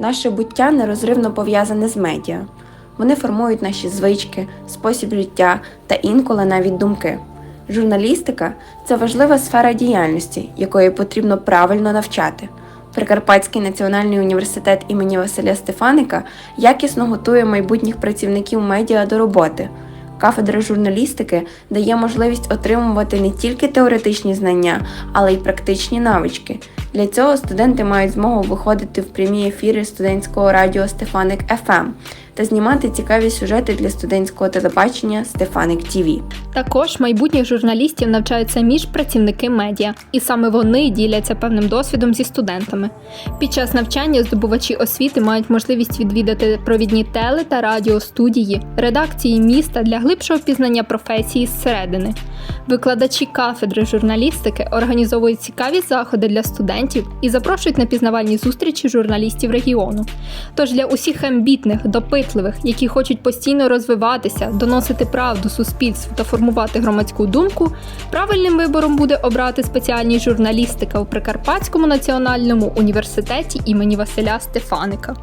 Наше буття нерозривно пов'язане з медіа. Вони формують наші звички, спосіб життя та інколи навіть думки. Журналістика це важлива сфера діяльності, якої потрібно правильно навчати. Прикарпатський національний університет імені Василя Стефаника якісно готує майбутніх працівників медіа до роботи. Кафедра журналістики дає можливість отримувати не тільки теоретичні знання, але й практичні навички. Для цього студенти мають змогу виходити в прямі ефіри студентського радіо Стефаник ФМ та знімати цікаві сюжети для студентського телебачення Стефаник ТІВІ. Також майбутніх журналістів навчають самі ж працівники медіа, і саме вони діляться певним досвідом зі студентами. Під час навчання здобувачі освіти мають можливість відвідати провідні теле та радіостудії, редакції міста для глибшого пізнання професії зсередини. Викладачі кафедри журналістики організовують цікаві заходи для студентів і запрошують на пізнавальні зустрічі журналістів регіону. Тож для усіх амбітних, допитливих, які хочуть постійно розвиватися, доносити правду суспільству та формувати громадську думку, правильним вибором буде обрати спеціальність журналістика у Прикарпатському національному університеті імені Василя Стефаника.